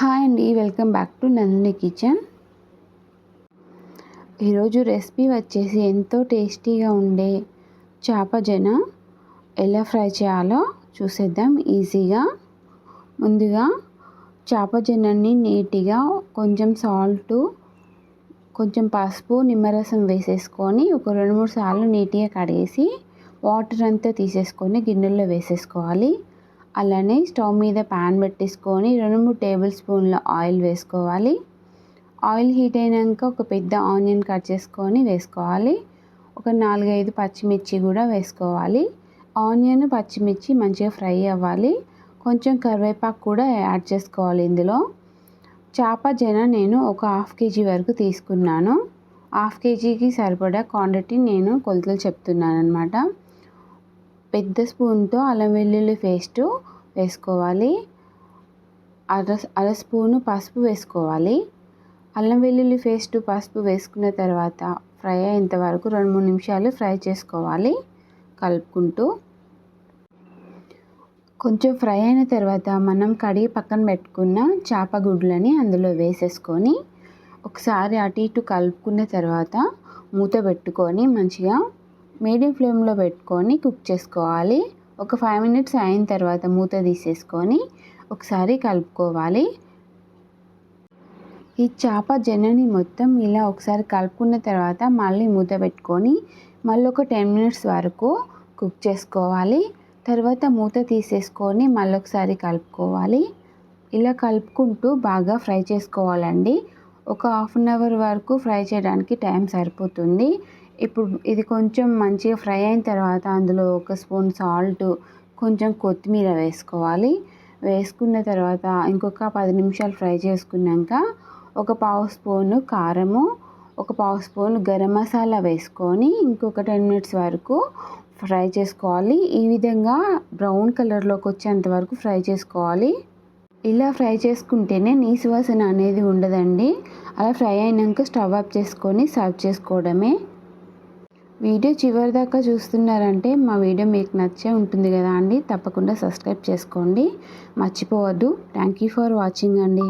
Hi అండి welcome back to Nandini kitchen. ఈరోజు recipe వచ్చేసి ఎంతో టేస్టీగా ఉండే చేప జన ఎలా ఫ్రై చేయాలో చూసేద్దాం ఈజీగా. ముందుగా చేప జనని నీట్గా కొంచెం సాల్ట్ కొంచెం పసుపు నిమ్మరసం వేసేసుకొని ఒక రెండు మూడు సార్లు నీట్గా కడిగేసి వాటర్ అంతా తీసేసుకొని గిన్నెల్లో వేసేసుకోవాలి. అలానే స్టవ్ మీద ప్యాన్ పెట్టేసుకొని రెండు మూడు టేబుల్ స్పూన్ల ఆయిల్ వేసుకోవాలి. ఆయిల్ హీట్ అయినాక ఒక పెద్ద ఆనియన్ కట్ చేసుకొని వేసుకోవాలి. ఒక నాలుగైదు పచ్చిమిర్చి కూడా వేసుకోవాలి. ఆనియన్ పచ్చిమిర్చి మంచిగా ఫ్రై అవ్వాలి. కొంచెం కరివేపాకు కూడా యాడ్ చేసుకోవాలి ఇందులో. చేప జన నేను ఒక హాఫ్ కేజీ వరకు తీసుకున్నాను. హాఫ్ కేజీకి సరిపడా క్వాంటిటీ నేను కొలతలు చెప్తున్నాను అనమాట పెద్ద స్పూన్తో అల్లం వెల్లుల్లి పేస్టు వేసుకోవాలి. అర అర స్పూను పసుపు వేసుకోవాలి. అల్లం వెల్లుల్లి పేస్ట్ పసుపు వేసుకున్న తర్వాత ఫ్రై అయ్యేంత వరకు రెండు మూడు నిమిషాలు ఫ్రై చేసుకోవాలి. కలుపుకుంటూ. కొంచెం ఫ్రై అయిన తర్వాత మనం కడిగి పక్కన పెట్టుకున్న చేప గుడ్లని అందులో వేసేసుకొని ఒకసారి అటు ఇటు కలుపుకున్న తర్వాత మూత పెట్టుకొని మంచిగా మీడియం ఫ్లేమ్లో పెట్టుకొని కుక్ చేసుకోవాలి. ఒక ఫైవ్ మినిట్స్ అయిన తర్వాత మూత తీసేసుకొని ఒకసారి కలుపుకోవాలి. ఈ చేప జనని మొత్తం ఇలా ఒకసారి కలుపుకున్న తర్వాత మళ్ళీ మూత పెట్టుకొని మళ్ళీ ఒక టెన్ మినిట్స్ వరకు కుక్ చేసుకోవాలి. తర్వాత మూత తీసేసుకొని మళ్ళీ ఒకసారి కలుపుకోవాలి. ఇలా కలుపుకుంటూ బాగా ఫ్రై చేసుకోవాలండి. ఒక హాఫ్ అన్ అవర్ వరకు ఫ్రై చేయడానికి టైం సరిపోతుంది. ఇప్పుడు ఇది కొంచెం మంచిగా ఫ్రై అయిన తర్వాత అందులో ఒక స్పూన్ సాల్ట్ కొంచెం కొత్తిమీర వేసుకోవాలి. వేసుకున్న తర్వాత ఇంకొక పది నిమిషాలు ఫ్రై చేసుకున్నాక ఒక పావు స్పూను కారము ఒక పావు స్పూన్ గరం మసాలా వేసుకొని ఇంకొక టెన్ మినిట్స్ వరకు ఫ్రై చేసుకోవాలి. ఈ విధంగా బ్రౌన్ కలర్లోకి వచ్చేంత వరకు ఫ్రై చేసుకోవాలి. ఇలా ఫ్రై చేసుకుంటేనే నీసు వాసన అనేది ఉండదండి. అలా ఫ్రై అయినాక స్టవ్ ఆఫ్ చేసుకొని సర్వ్ చేసుకోవడమే. వీడియో చివరి దాకా చూస్తున్నారంటే మా వీడియో మీకు నచ్చే ఉంటుంది కదా అండి. తప్పకుండా సబ్స్క్రైబ్ చేసుకోండి. మర్చిపోవద్దు. థ్యాంక్ యూ ఫర్ వాచింగ్ అండి.